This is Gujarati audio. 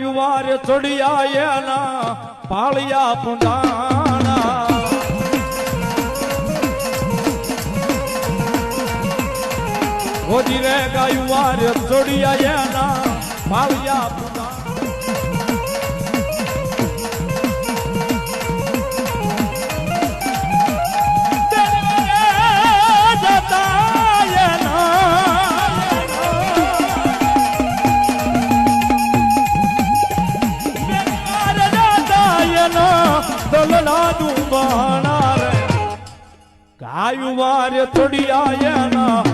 યુવારે ચડિયા એના પાળિયા પુંડાણા ઓજી રે ગાયું વારે ચડિયા એના પાળિયા પુંડાણા ગાયું વારે થોડી પાળિયા પુદાણા